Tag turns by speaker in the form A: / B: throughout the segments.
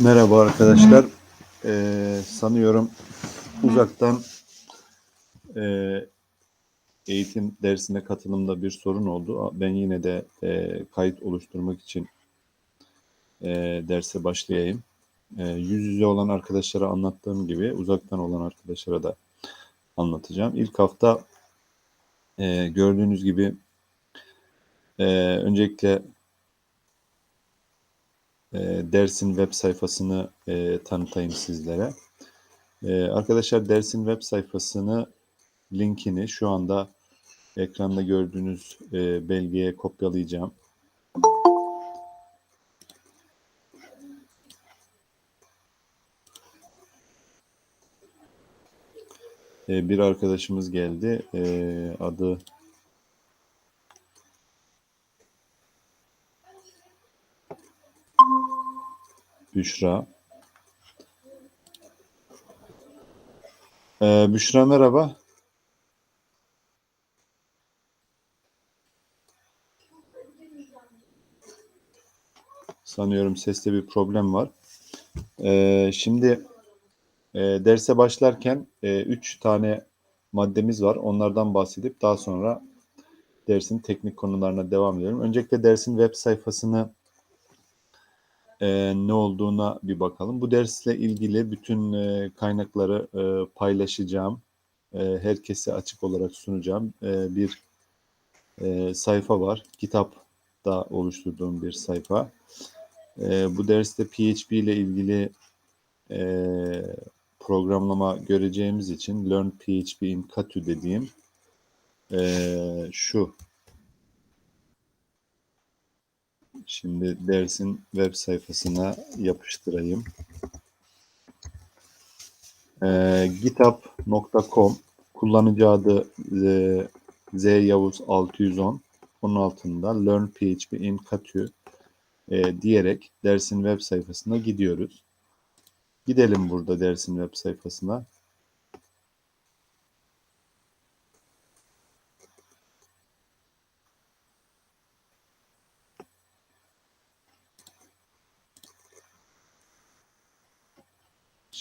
A: Merhaba arkadaşlar. Ee, sanıyorum uzaktan e, eğitim dersine katılımda bir sorun oldu. Ben yine de e, kayıt oluşturmak için e, derse başlayayım. E, yüz yüze olan arkadaşlara anlattığım gibi uzaktan olan arkadaşlara da anlatacağım. İlk hafta e, gördüğünüz gibi e, öncelikle e, dersin web sayfasını e, tanıtayım sizlere. E, arkadaşlar dersin web sayfasını linkini şu anda ekranda gördüğünüz e, belgeye kopyalayacağım. E, bir arkadaşımız geldi. Adı Büşra. Ee, Büşra merhaba. Sanıyorum seste bir problem var. Ee, şimdi e, derse başlarken e, üç tane maddemiz var. Onlardan bahsedip daha sonra dersin teknik konularına devam edelim. Öncelikle dersin web sayfasını e, ne olduğuna bir bakalım. Bu dersle ilgili bütün e, kaynakları e, paylaşacağım. E, herkese açık olarak sunacağım. E, bir e, sayfa var. Kitapta oluşturduğum bir sayfa. E, bu derste PHP ile ilgili e, programlama göreceğimiz için Learn PHP in Katu dediğim e, şu Şimdi dersin web sayfasına yapıştırayım. Ee, github.com kullanıcı adı e, Z Yavuz 610 onun altında Learn PHP in Katü e, diyerek dersin web sayfasına gidiyoruz. Gidelim burada dersin web sayfasına.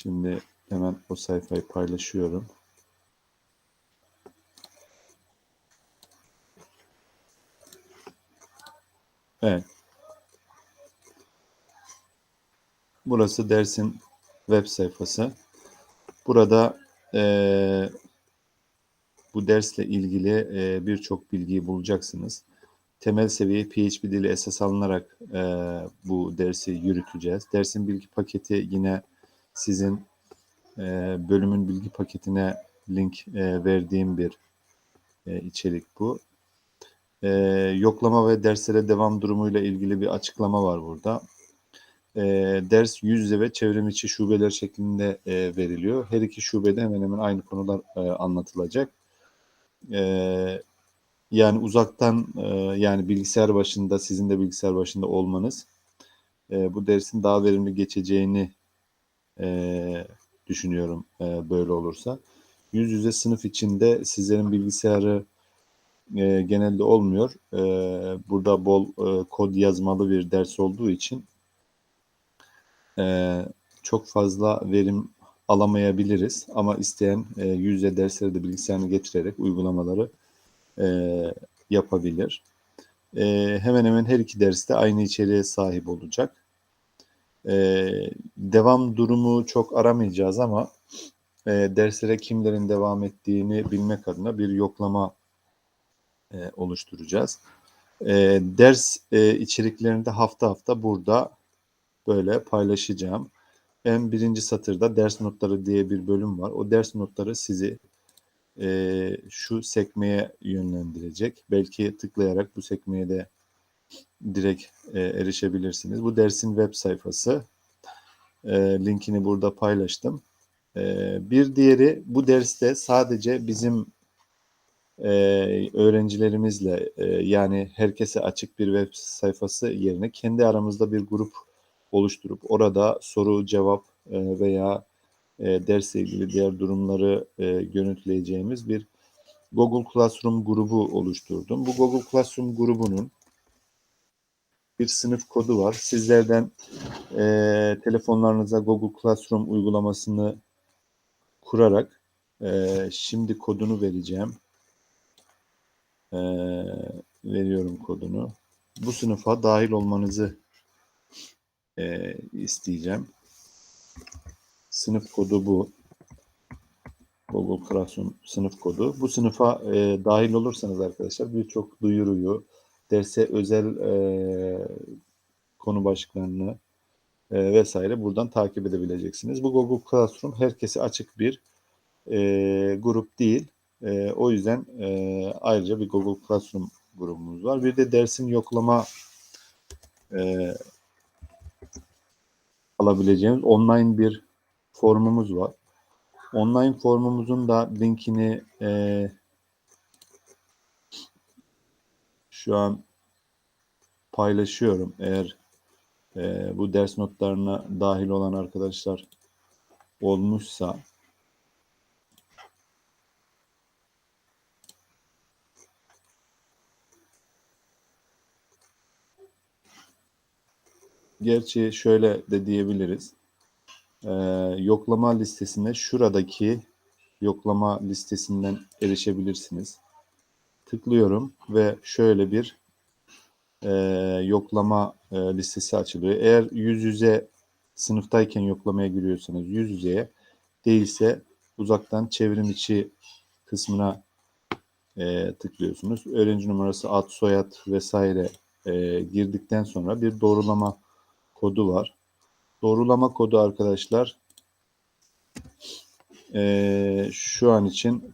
A: Şimdi hemen o sayfayı paylaşıyorum. Evet. Burası dersin web sayfası. Burada e, bu dersle ilgili e, birçok bilgiyi bulacaksınız. Temel seviye PHP dili esas alınarak e, bu dersi yürüteceğiz. Dersin bilgi paketi yine sizin e, bölümün bilgi paketine link e, verdiğim bir e, içerik bu. E, yoklama ve derslere devam durumuyla ilgili bir açıklama var burada. E, ders yüz yüze ve çevrim içi şubeler şeklinde e, veriliyor. Her iki şubede hemen hemen aynı konular e, anlatılacak. E, yani uzaktan e, yani bilgisayar başında sizin de bilgisayar başında olmanız e, bu dersin daha verimli geçeceğini e, düşünüyorum e, böyle olursa. Yüz yüze sınıf içinde sizlerin bilgisayarı e, genelde olmuyor. E, burada bol e, kod yazmalı bir ders olduğu için e, çok fazla verim alamayabiliriz. Ama isteyen e, yüz yüze dersleri de bilgisayarını getirerek uygulamaları e, yapabilir. E, hemen hemen her iki derste aynı içeriğe sahip olacak. Ee, devam durumu çok aramayacağız ama e, derslere kimlerin devam ettiğini bilmek adına bir yoklama e, oluşturacağız. E, ders e, içeriklerini de hafta hafta burada böyle paylaşacağım. En birinci satırda ders notları diye bir bölüm var. O ders notları sizi e, şu sekmeye yönlendirecek. Belki tıklayarak bu sekmeye de direkt e, erişebilirsiniz. Bu dersin web sayfası. E, linkini burada paylaştım. E, bir diğeri bu derste sadece bizim e, öğrencilerimizle e, yani herkese açık bir web sayfası yerine kendi aramızda bir grup oluşturup orada soru cevap e, veya e, dersle ilgili diğer durumları e, görüntüleyeceğimiz bir Google Classroom grubu oluşturdum. Bu Google Classroom grubunun bir sınıf kodu var. Sizlerden e, telefonlarınıza Google Classroom uygulamasını kurarak e, şimdi kodunu vereceğim. E, veriyorum kodunu. Bu sınıfa dahil olmanızı e, isteyeceğim. Sınıf kodu bu. Google Classroom sınıf kodu. Bu sınıfa e, dahil olursanız arkadaşlar birçok duyuruyu, derse özel e, konu başlıklarını e, vesaire buradan takip edebileceksiniz. Bu Google Classroom herkese açık bir e, grup değil. E, o yüzden e, ayrıca bir Google Classroom grubumuz var. Bir de dersin yoklama e, alabileceğimiz online bir formumuz var. Online formumuzun da linkini e, şu an paylaşıyorum. Eğer e, bu ders notlarına dahil olan arkadaşlar olmuşsa Gerçi şöyle de diyebiliriz. Ee, yoklama listesine şuradaki yoklama listesinden erişebilirsiniz. Tıklıyorum ve şöyle bir e, yoklama e, listesi açılıyor. Eğer yüz yüze sınıftayken yoklamaya giriyorsanız yüz yüzeye değilse uzaktan çevrim içi kısmına e, tıklıyorsunuz. Öğrenci numarası, ad, soyad vesaire e, girdikten sonra bir doğrulama kodu var. Doğrulama kodu arkadaşlar e, şu an için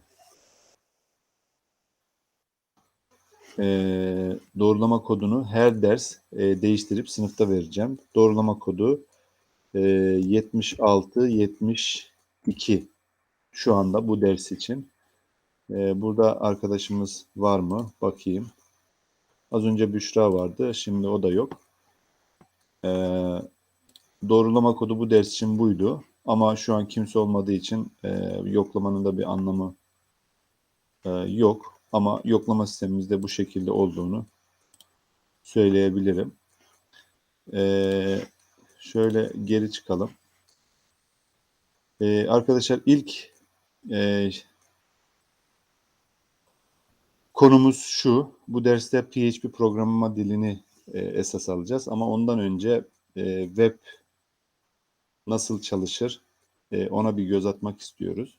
A: e, doğrulama kodunu her ders e, değiştirip sınıfta vereceğim. Doğrulama kodu e, 76 72 şu anda bu ders için. E, burada arkadaşımız var mı? Bakayım. Az önce Büşra vardı. Şimdi o da yok. E, doğrulama kodu bu ders için buydu. Ama şu an kimse olmadığı için e, yoklamanın da bir anlamı e, yok. Ama yoklama sistemimizde bu şekilde olduğunu söyleyebilirim. E, şöyle geri çıkalım. E, arkadaşlar ilk e, konumuz şu. Bu derste PHP programlama dilini e, esas alacağız. Ama ondan önce e, web nasıl çalışır e, ona bir göz atmak istiyoruz.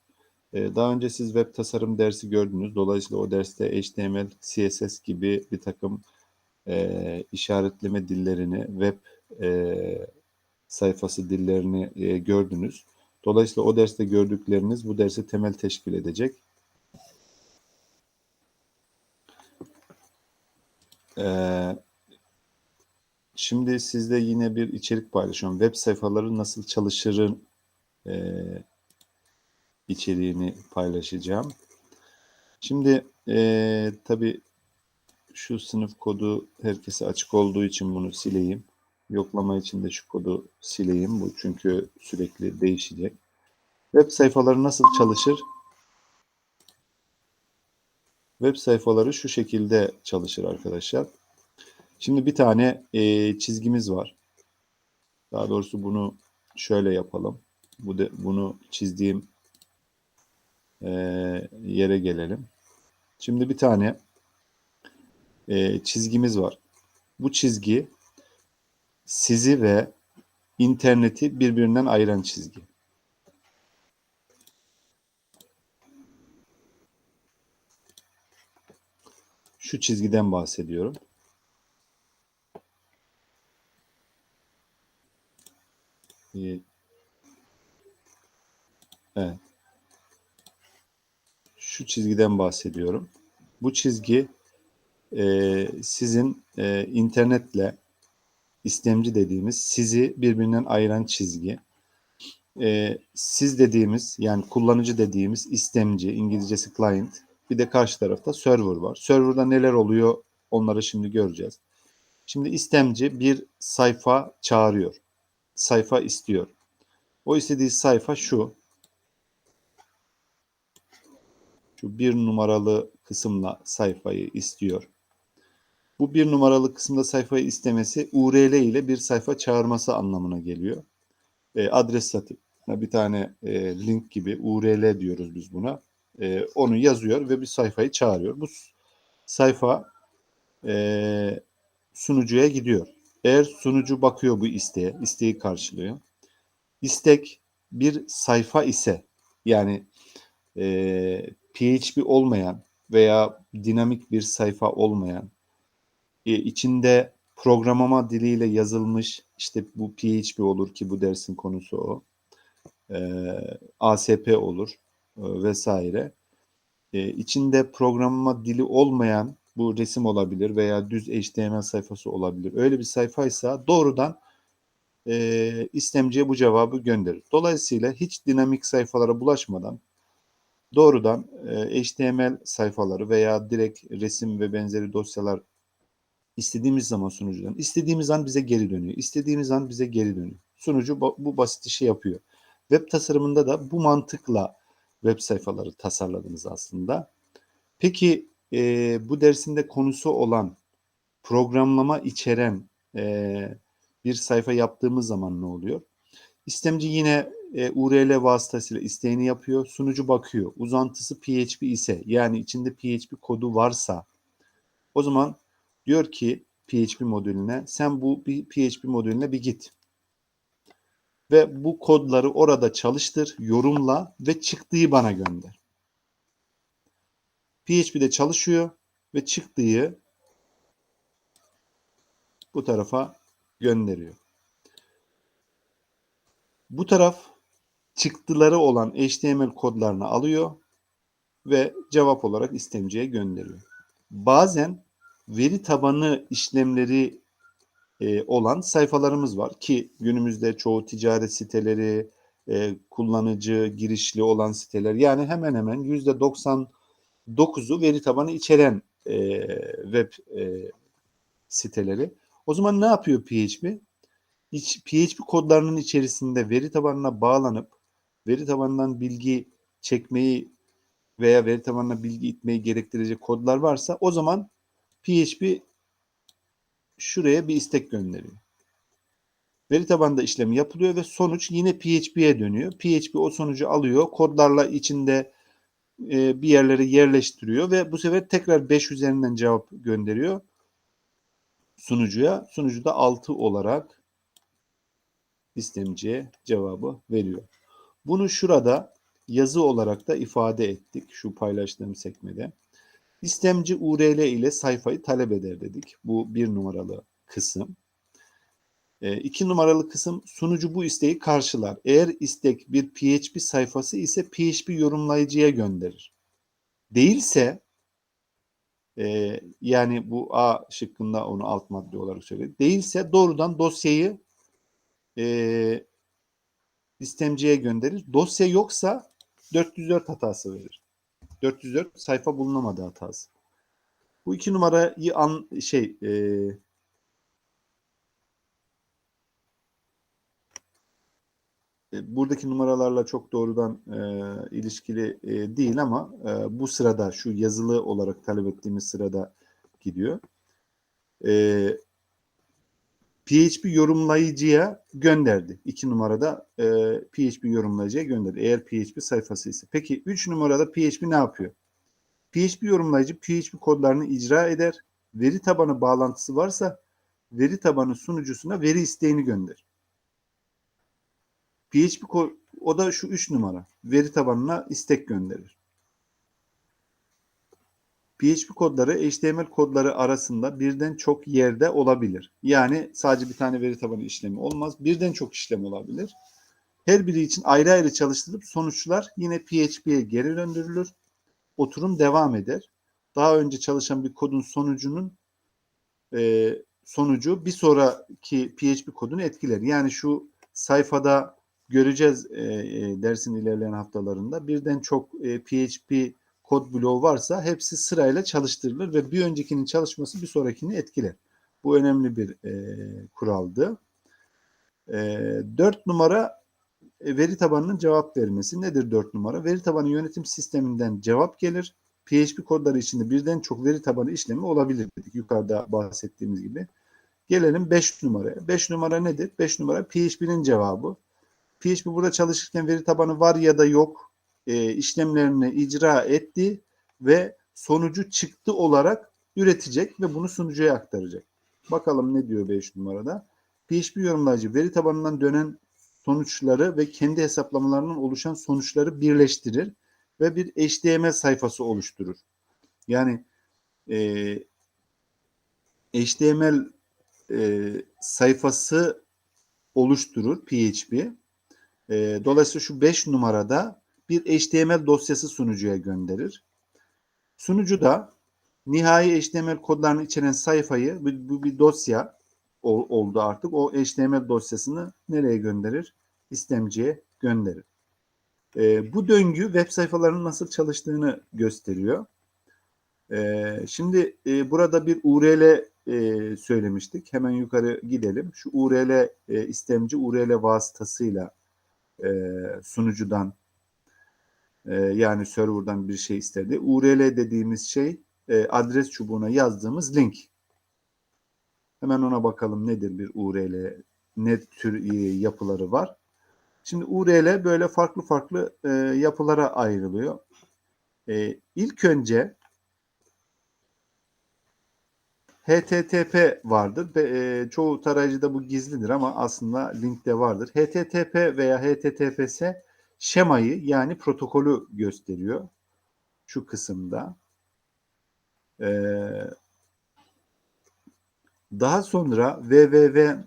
A: E, daha önce siz web tasarım dersi gördünüz. Dolayısıyla o derste HTML, CSS gibi bir takım e, işaretleme dillerini, web e, sayfası dillerini e, gördünüz. Dolayısıyla o derste gördükleriniz bu derse temel teşkil edecek. Ee, şimdi sizde yine bir içerik paylaşıyorum. Web sayfaları nasıl çalışırın e, içeriğini paylaşacağım. Şimdi e, tabii şu sınıf kodu herkese açık olduğu için bunu sileyim. Yoklama için de şu kodu sileyim. Bu çünkü sürekli değişecek. Web sayfaları nasıl çalışır? Web sayfaları şu şekilde çalışır arkadaşlar. Şimdi bir tane e, çizgimiz var. Daha doğrusu bunu şöyle yapalım. Bu de, bunu çizdiğim e, yere gelelim. Şimdi bir tane e, çizgimiz var. Bu çizgi sizi ve interneti birbirinden ayıran çizgi. Şu çizgiden bahsediyorum. Ee, evet. Şu çizgiden bahsediyorum. Bu çizgi e, sizin e, internetle istemci dediğimiz sizi birbirinden ayıran çizgi. E, siz dediğimiz yani kullanıcı dediğimiz istemci, İngilizcesi client. Bir de karşı tarafta server var. Serverda neler oluyor onları şimdi göreceğiz. Şimdi istemci bir sayfa çağırıyor. Sayfa istiyor. O istediği sayfa şu. Şu bir numaralı kısımla sayfayı istiyor. Bu bir numaralı kısımda sayfayı istemesi URL ile bir sayfa çağırması anlamına geliyor. E, adres satı bir tane e, link gibi URL diyoruz biz buna. E, onu yazıyor ve bir sayfayı çağırıyor. Bu sayfa e, sunucuya gidiyor. Eğer sunucu bakıyor bu isteğe, isteği karşılıyor. İstek bir sayfa ise yani e, PHP olmayan veya dinamik bir sayfa olmayan e, içinde programlama diliyle yazılmış işte bu PHP olur ki bu dersin konusu o. E, ASP olur e, vesaire. İçinde programlama dili olmayan bu resim olabilir veya düz HTML sayfası olabilir. Öyle bir sayfaysa doğrudan e, istemciye bu cevabı gönderir. Dolayısıyla hiç dinamik sayfalara bulaşmadan doğrudan e, HTML sayfaları veya direkt resim ve benzeri dosyalar istediğimiz zaman sunucudan istediğimiz an bize geri dönüyor. İstediğimiz an bize geri dönüyor. Sunucu bu basit işi yapıyor. Web tasarımında da bu mantıkla web sayfaları tasarladınız aslında. Peki e, bu dersinde konusu olan programlama içeren e, bir sayfa yaptığımız zaman ne oluyor? İstemci yine e, URL vasıtasıyla isteğini yapıyor. Sunucu bakıyor. Uzantısı PHP ise yani içinde PHP kodu varsa o zaman diyor ki PHP modülüne sen bu bir PHP modülüne bir git. Ve bu kodları orada çalıştır, yorumla ve çıktığı bana gönder. PHP'de çalışıyor ve çıktığı bu tarafa gönderiyor. Bu taraf çıktıları olan HTML kodlarını alıyor ve cevap olarak istemciye gönderiyor. Bazen veri tabanı işlemleri e, olan sayfalarımız var ki günümüzde çoğu ticaret siteleri, e, kullanıcı girişli olan siteler yani hemen hemen yüzde 99'u veri tabanı içeren e, web e, siteleri. O zaman ne yapıyor PHP? PHP kodlarının içerisinde veri tabanına bağlanıp veri tabanından bilgi çekmeyi veya veri tabanına bilgi itmeyi gerektirecek kodlar varsa o zaman PHP şuraya bir istek gönderiyor. Veri tabanında işlem yapılıyor ve sonuç yine PHP'ye dönüyor. PHP o sonucu alıyor, kodlarla içinde e, bir yerlere yerleştiriyor ve bu sefer tekrar 5 üzerinden cevap gönderiyor sunucuya. Sunucu da 6 olarak istemciye cevabı veriyor. Bunu şurada yazı olarak da ifade ettik şu paylaştığım sekmede. İstemci URL ile sayfayı talep eder dedik. Bu bir numaralı kısım. E, iki numaralı kısım sunucu bu isteği karşılar. Eğer istek bir PHP sayfası ise PHP yorumlayıcıya gönderir. Değilse e, yani bu A şıkkında onu alt madde olarak söyledik. Değilse doğrudan dosyayı e, istemciye gönderir. Dosya yoksa 404 hatası verir. 404 sayfa bulunamadı hatası. Bu iki numarayı an şey e, e, buradaki numaralarla çok doğrudan e, ilişkili e, değil ama e, bu sırada şu yazılı olarak talep ettiğimiz sırada gidiyor. E, PHP yorumlayıcıya gönderdi. İki numarada e, PHP yorumlayıcıya gönderdi. Eğer PHP sayfası ise. Peki üç numarada PHP ne yapıyor? PHP yorumlayıcı PHP kodlarını icra eder. Veri tabanı bağlantısı varsa veri tabanı sunucusuna veri isteğini gönder. PHP o da şu üç numara. Veri tabanına istek gönderir. PHP kodları HTML kodları arasında birden çok yerde olabilir. Yani sadece bir tane veri tabanı işlemi olmaz. Birden çok işlem olabilir. Her biri için ayrı ayrı çalıştırıp sonuçlar yine PHP'ye geri döndürülür. Oturum devam eder. Daha önce çalışan bir kodun sonucunun e, sonucu bir sonraki PHP kodunu etkiler. Yani şu sayfada göreceğiz e, e, dersin ilerleyen haftalarında birden çok e, PHP kod bloğu varsa hepsi sırayla çalıştırılır ve bir öncekinin çalışması bir sonrakini etkiler. Bu önemli bir e, kuraldı. E, 4 numara e, veri tabanının cevap vermesi. Nedir dört numara? Veri tabanı yönetim sisteminden cevap gelir. PHP kodları içinde birden çok veri tabanı işlemi olabilir dedik yukarıda bahsettiğimiz gibi. Gelelim 5 numaraya. 5 numara nedir? 5 numara PHP'nin cevabı. PHP burada çalışırken veri tabanı var ya da yok e, işlemlerini icra etti ve sonucu çıktı olarak üretecek ve bunu sunucuya aktaracak. Bakalım ne diyor 5 numarada. PHP yorumlayıcı veri tabanından dönen sonuçları ve kendi hesaplamalarından oluşan sonuçları birleştirir ve bir HTML sayfası oluşturur. Yani e, HTML e, sayfası oluşturur PHP. E, dolayısıyla şu 5 numarada bir HTML dosyası sunucuya gönderir. Sunucu da nihai HTML kodlarını içeren sayfayı bu, bir dosya ol, oldu artık. O HTML dosyasını nereye gönderir? İstemciye gönderir. E, bu döngü web sayfalarının nasıl çalıştığını gösteriyor. E, şimdi e, burada bir URL e, söylemiştik. Hemen yukarı gidelim. Şu URL e, istemci URL vasıtasıyla e, sunucudan e, yani serverdan bir şey istedi. URL dediğimiz şey e, adres çubuğuna yazdığımız link. Hemen ona bakalım nedir bir URL, ne tür e, yapıları var. Şimdi URL böyle farklı farklı e, yapılara ayrılıyor. E, ilk önce HTTP vardır. Çoğu tarayıcıda bu gizlidir ama aslında linkte vardır. HTTP veya HTTPS şemayı yani protokolü gösteriyor. Şu kısımda. Ee, daha sonra www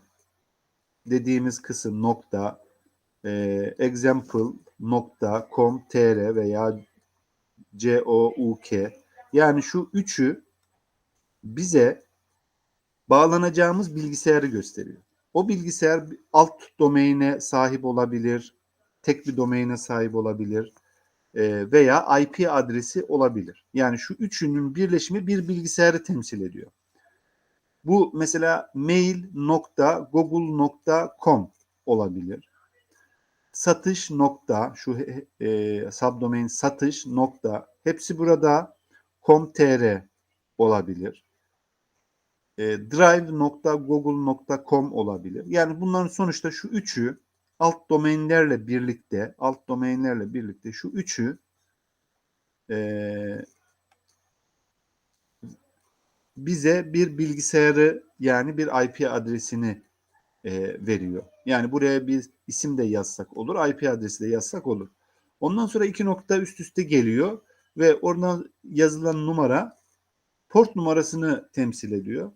A: dediğimiz kısım nokta e, example.com.tr veya couk yani şu üçü bize bağlanacağımız bilgisayarı gösteriyor. O bilgisayar alt domaine sahip olabilir, tek bir domaine sahip olabilir e, veya IP adresi olabilir. Yani şu üçünün birleşimi bir bilgisayarı temsil ediyor. Bu mesela mail.google.com olabilir. Satış nokta şu e, subdomain satış nokta hepsi burada com.tr olabilir. E, drive.google.com olabilir. Yani bunların sonuçta şu üçü alt domainlerle birlikte alt domainlerle birlikte şu üçü e, bize bir bilgisayarı yani bir IP adresini e, veriyor. Yani buraya bir isim de yazsak olur, IP adresi de yazsak olur. Ondan sonra iki nokta üst üste geliyor ve oradan yazılan numara port numarasını temsil ediyor.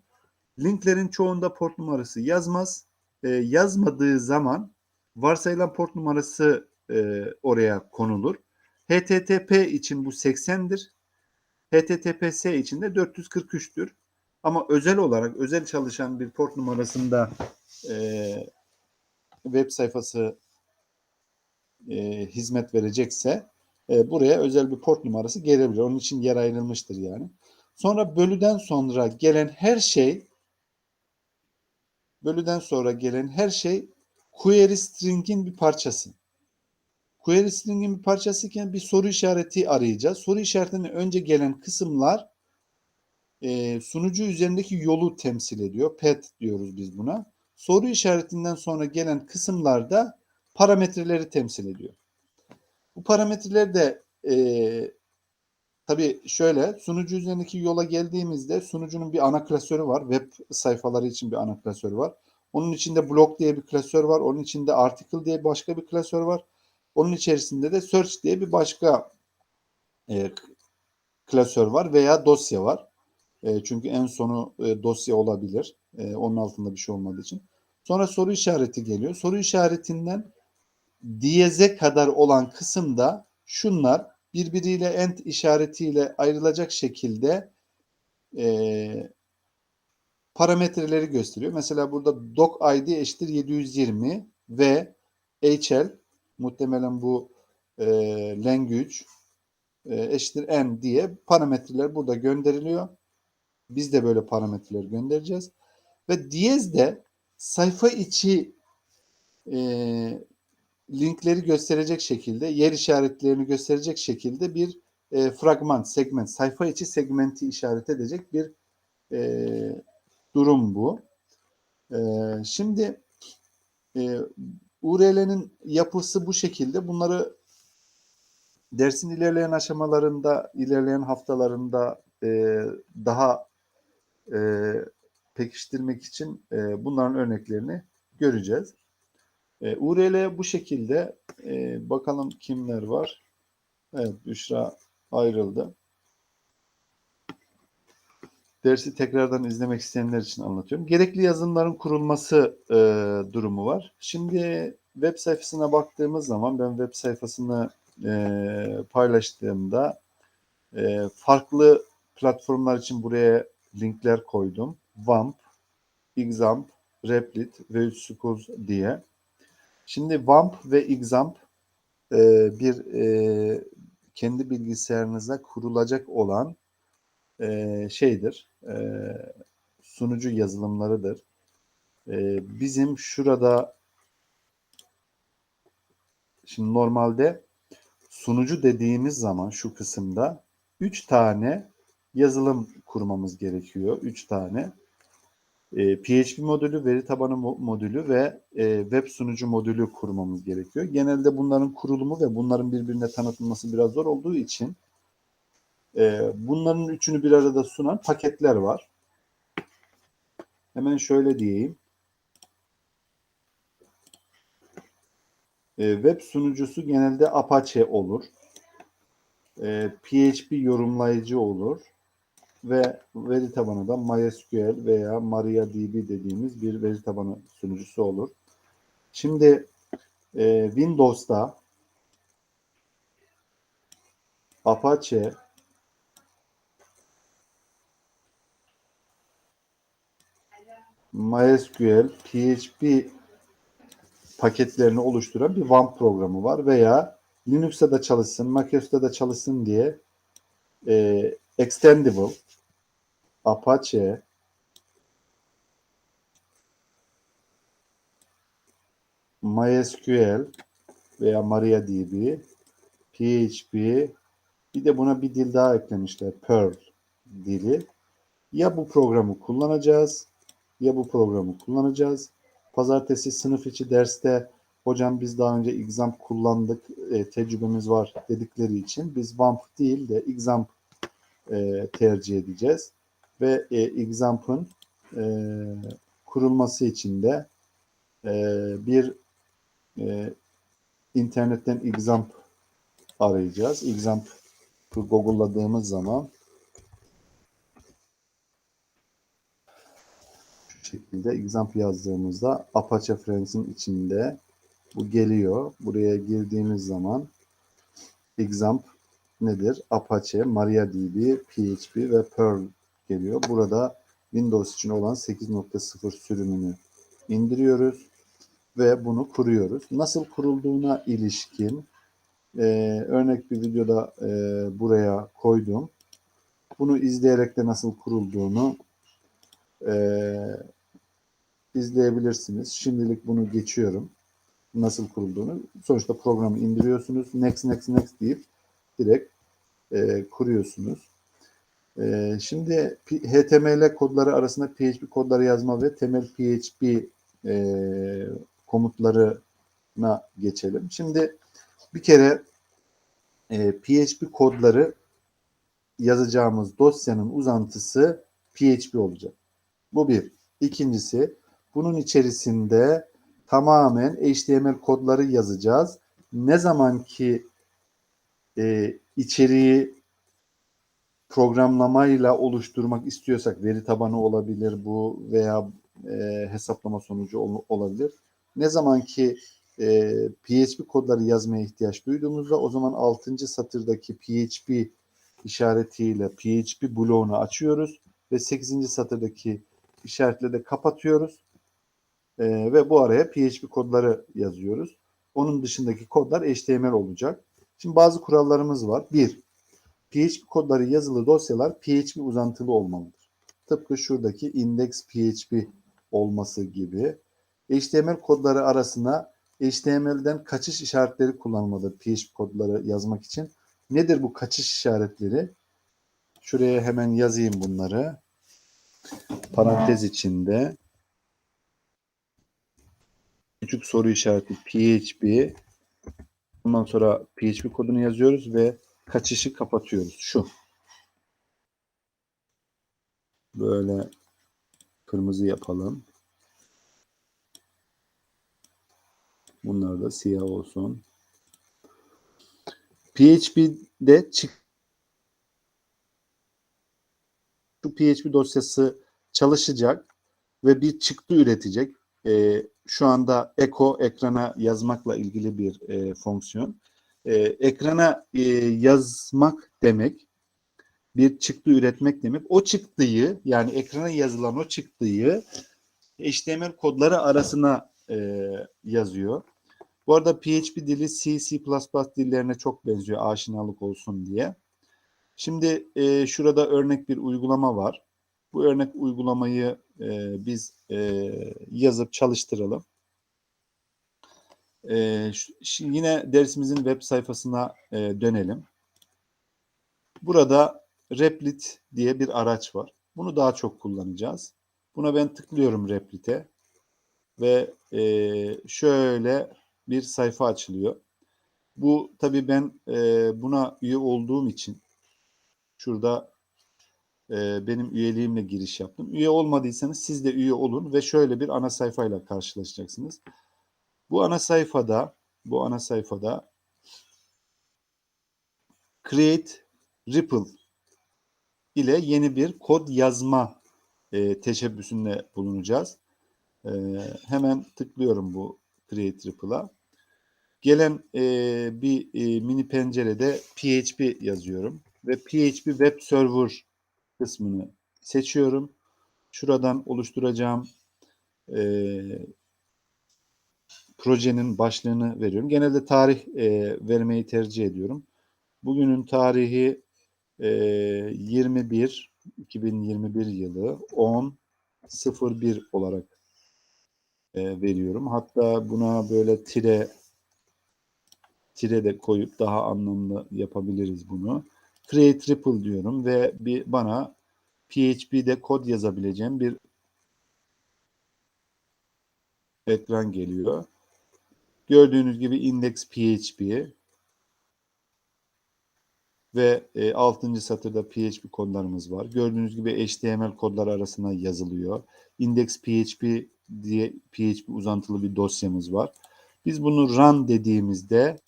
A: Linklerin çoğunda port numarası yazmaz. E, yazmadığı zaman varsayılan port numarası e, oraya konulur. HTTP için bu 80'dir. HTTPS için de 443'tür. Ama özel olarak özel çalışan bir port numarasında e, web sayfası e, hizmet verecekse e, buraya özel bir port numarası gelebilir. Onun için yer ayrılmıştır yani. Sonra bölüden sonra gelen her şey bölüden sonra gelen her şey query string'in bir parçası. Query string'in bir parçası iken bir soru işareti arayacağız. Soru işaretine önce gelen kısımlar e, sunucu üzerindeki yolu temsil ediyor. Path diyoruz biz buna. Soru işaretinden sonra gelen kısımlarda parametreleri temsil ediyor. Bu parametreler de e, tabii şöyle sunucu üzerindeki yola geldiğimizde sunucunun bir ana klasörü var. Web sayfaları için bir ana klasörü var. Onun içinde blog diye bir klasör var. Onun içinde article diye başka bir klasör var. Onun içerisinde de search diye bir başka e, klasör var veya dosya var. E, çünkü en sonu e, dosya olabilir. E, onun altında bir şey olmadığı için. Sonra soru işareti geliyor. Soru işaretinden diyeze kadar olan kısımda şunlar birbiriyle end işaretiyle ayrılacak şekilde e, parametreleri gösteriyor. Mesela burada doc id eşittir 720 ve hl muhtemelen bu e, language e, eşittir n diye parametreler burada gönderiliyor. Biz de böyle parametreler göndereceğiz. Ve diyez de sayfa içi e, linkleri gösterecek şekilde, yer işaretlerini gösterecek şekilde bir e, fragman, segment, sayfa içi segmenti işaret edecek bir e, durum bu. E, şimdi e, URL'nin yapısı bu şekilde. Bunları dersin ilerleyen aşamalarında, ilerleyen haftalarında e, daha e, pekiştirmek için e, bunların örneklerini göreceğiz. E, URL bu şekilde. E, bakalım kimler var. Evet Büşra ayrıldı. Dersi tekrardan izlemek isteyenler için anlatıyorum. Gerekli yazılımların kurulması e, durumu var. Şimdi web sayfasına baktığımız zaman ben web sayfasını e, paylaştığımda e, farklı platformlar için buraya linkler koydum. WAMP, Examp, Replit ve Schools diye. Şimdi WAMP ve Examp e, bir e, kendi bilgisayarınıza kurulacak olan e, şeydir, e, sunucu yazılımlarıdır. E, bizim şurada şimdi normalde sunucu dediğimiz zaman şu kısımda 3 tane yazılım kurmamız gerekiyor. 3 tane. E, PHP modülü, veri tabanı modülü ve e, web sunucu modülü kurmamız gerekiyor. Genelde bunların kurulumu ve bunların birbirine tanıtılması biraz zor olduğu için e, bunların üçünü bir arada sunan paketler var. Hemen şöyle diyeyim. E, web sunucusu genelde Apache olur. E, PHP yorumlayıcı olur ve veri tabanı da MySQL veya MariaDB dediğimiz bir veri tabanı sunucusu olur. Şimdi e, Windows'ta Apache MySQL, PHP paketlerini oluşturan bir WAMP programı var veya Linux'ta da çalışsın, macOS'ta da çalışsın diye e, Extendable, Apache, MySQL veya MariaDB, PHP, bir de buna bir dil daha eklemişler. Perl dili. Ya bu programı kullanacağız ya bu programı kullanacağız. Pazartesi sınıf içi derste hocam biz daha önce examp kullandık, e, tecrübemiz var dedikleri için biz WAMP değil de examp e, tercih edeceğiz. Ve e, examp'ın e, kurulması için de e, bir e, internetten examp arayacağız. Examp Google'ladığımız zaman şekilde example yazdığımızda Apache Friends'in içinde bu geliyor. Buraya girdiğimiz zaman examp nedir? Apache, MariaDB, PHP ve Perl geliyor. Burada Windows için olan 8.0 sürümünü indiriyoruz ve bunu kuruyoruz. Nasıl kurulduğuna ilişkin e, örnek bir videoda e, buraya koydum. Bunu izleyerek de nasıl kurulduğunu e, izleyebilirsiniz. Şimdilik bunu geçiyorum. Nasıl kurulduğunu. Sonuçta programı indiriyorsunuz. Next, next, next deyip direkt e, kuruyorsunuz. E, şimdi HTML kodları arasında PHP kodları yazma ve temel PHP e, komutlarına geçelim. Şimdi bir kere e, PHP kodları yazacağımız dosyanın uzantısı PHP olacak. Bu bir. İkincisi bunun içerisinde tamamen HTML kodları yazacağız. Ne zaman ki e, içeriği programlamayla oluşturmak istiyorsak veri tabanı olabilir bu veya e, hesaplama sonucu ol, olabilir. Ne zaman ki e, PHP kodları yazmaya ihtiyaç duyduğumuzda o zaman 6. satırdaki PHP işaretiyle PHP bloğunu açıyoruz ve 8. satırdaki işaretle de kapatıyoruz. E, ve bu araya PHP kodları yazıyoruz. Onun dışındaki kodlar HTML olacak. Şimdi bazı kurallarımız var. Bir, PHP kodları yazılı dosyalar PHP uzantılı olmalıdır. Tıpkı şuradaki index PHP olması gibi. HTML kodları arasına HTML'den kaçış işaretleri kullanılmalıdır PHP kodları yazmak için. Nedir bu kaçış işaretleri? Şuraya hemen yazayım bunları. Parantez içinde küçük soru işareti PHP ondan sonra PHP kodunu yazıyoruz ve kaçışı kapatıyoruz. Şu. Böyle kırmızı yapalım. Bunlar da siyah olsun. PHP'de çık şu PHP dosyası çalışacak ve bir çıktı üretecek. Ee, şu anda echo ekrana yazmakla ilgili bir e, fonksiyon. Ee, ekrana e, yazmak demek bir çıktı üretmek demek. O çıktıyı yani ekrana yazılan o çıktıyı HTML kodları arasına e, yazıyor. Bu arada PHP dili C, C++ dillerine çok benziyor aşinalık olsun diye. Şimdi e, şurada örnek bir uygulama var. Bu örnek uygulamayı e, biz e, yazıp çalıştıralım. E, şu, yine dersimizin web sayfasına e, dönelim. Burada Replit diye bir araç var. Bunu daha çok kullanacağız. Buna ben tıklıyorum Replit'e ve e, şöyle bir sayfa açılıyor. Bu tabii ben e, buna üye olduğum için şurada e, benim üyeliğimle giriş yaptım. Üye olmadıysanız siz de üye olun ve şöyle bir ana sayfayla karşılaşacaksınız. Bu ana sayfada bu ana sayfada Create Ripple ile yeni bir kod yazma e, teşebbüsünde bulunacağız. E, hemen tıklıyorum bu Create Ripple'a. Gelen e, bir e, mini pencerede PHP yazıyorum ve PHP Web Server kısmını seçiyorum. Şuradan oluşturacağım e, projenin başlığını veriyorum. Genelde tarih e, vermeyi tercih ediyorum. Bugünün tarihi e, 21 2021 yılı 10 01 olarak e, veriyorum. Hatta buna böyle tire tire de koyup daha anlamlı yapabiliriz bunu. Create Ripple diyorum ve bir bana PHP'de kod yazabileceğim bir ekran geliyor. Gördüğünüz gibi index PHP ve e, 6. satırda PHP kodlarımız var. Gördüğünüz gibi HTML kodlar arasında yazılıyor. Index PHP diye PHP uzantılı bir dosyamız var. Biz bunu run dediğimizde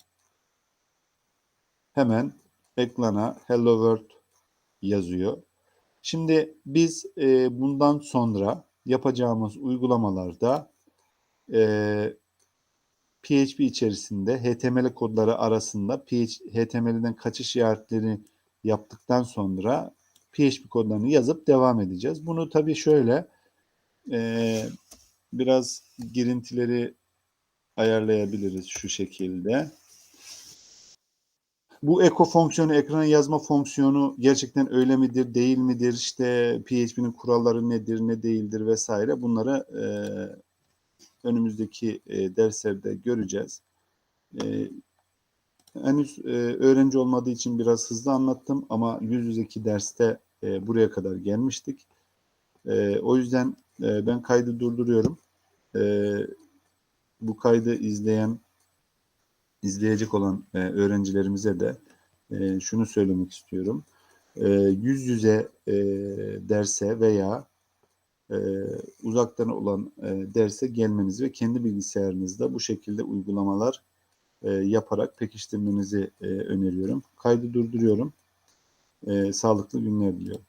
A: hemen ekrana Hello World yazıyor. Şimdi biz e, bundan sonra yapacağımız uygulamalarda e, PHP içerisinde HTML kodları arasında HTML'den kaçış işaretlerini yaptıktan sonra PHP kodlarını yazıp devam edeceğiz. Bunu tabii şöyle e, biraz girintileri ayarlayabiliriz şu şekilde. Bu echo fonksiyonu, ekrana yazma fonksiyonu gerçekten öyle midir, değil midir? İşte PHP'nin kuralları nedir, ne değildir vesaire. Bunları e, önümüzdeki e, derslerde göreceğiz. E, henüz e, öğrenci olmadığı için biraz hızlı anlattım ama yüz yüzeki derste e, buraya kadar gelmiştik. E, o yüzden e, ben kaydı durduruyorum. E, bu kaydı izleyen, izleyecek olan e, öğrencilerimize de e, şunu söylemek istiyorum. E, yüz yüze e, derse veya e, uzaktan olan e, derse gelmenizi ve kendi bilgisayarınızda bu şekilde uygulamalar e, yaparak pekiştirmenizi e, öneriyorum. Kaydı durduruyorum. E, sağlıklı günler diliyorum.